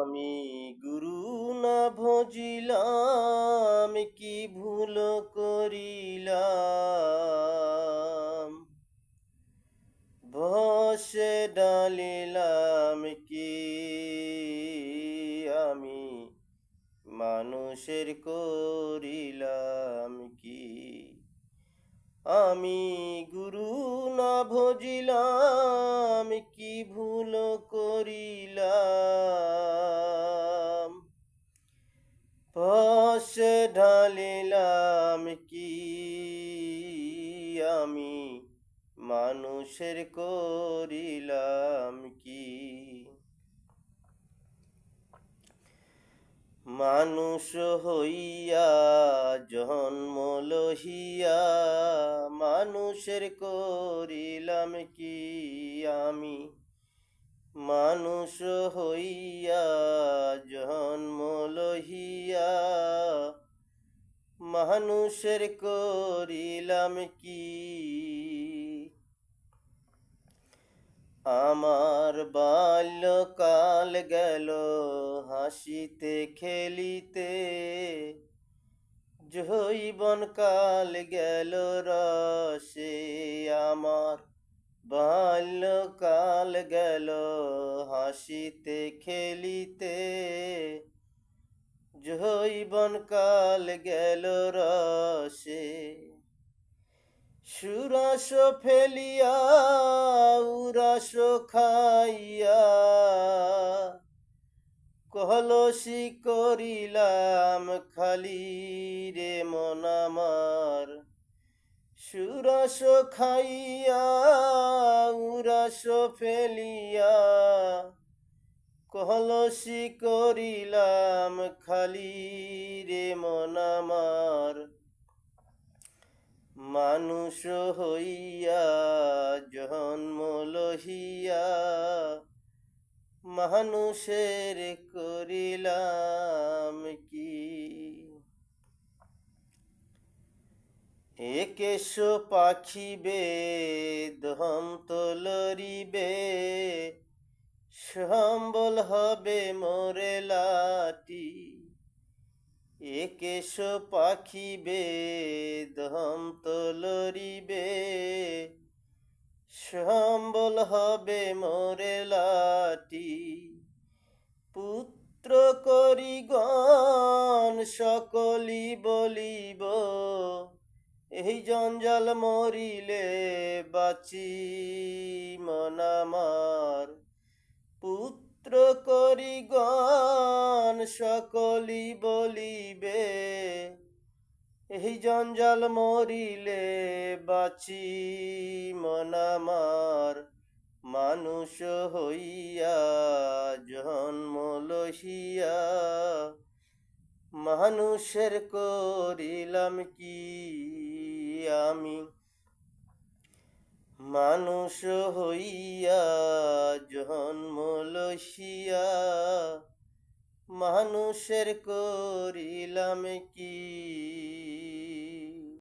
আমি গুরু না ভজিলাম, কি ভুল করিলাম? ভসে ডালিলাম কি আমি? মানুষের করিলাম কি? আমি গুরু না ভজিলাম, কি ভুল ঢালিলাম কি আমি? মানুষের করিলাম কি? মানুষ হইয়া জন্ম লহিয়া মানুষের করিলাম কি আমি? মানুষ হইয়া মানুষের করিলাম কি? আমার বাল্যকাল গেল হাসিতে খেলিতে জৈবন কাল গেল রসে। আমার বাল্যকাল গেল হাসিতে খেলিতে জৈবন কাল গেল রসে। সুরাস ফেলিয়া, উরাস খাইয়া, কলসি করিলাম খালি রে মন আমার। সুরাস খাইয়া, উরাস ফেলিয়া কলসি করিলাম খালি রে মন আমার। মানুষ হইয়া, জন্ম লহিয়া, মানুষের করিলাম কি? একেশ পাখিবে দম তলরিবে সম্বল হবে মোরে লাটি। একেশ পাখিবে দম তলরিবে। সম্বল হবে মোরে লাটি। পুত্র গণ সকলি বলিব, এই জঞ্জাল মরিলে বাঁচি মনামার পুত্র করি গণ সকলি বলিবে, এই জঞ্জাল মরিলে বাঁচি মনামার মানুষ হইয়া জন্ম লহিয়া, মানুষের করিলাম কি আমি? মানুষ হইয়া জন্ম লসিয়া মানুষের করিলাম কি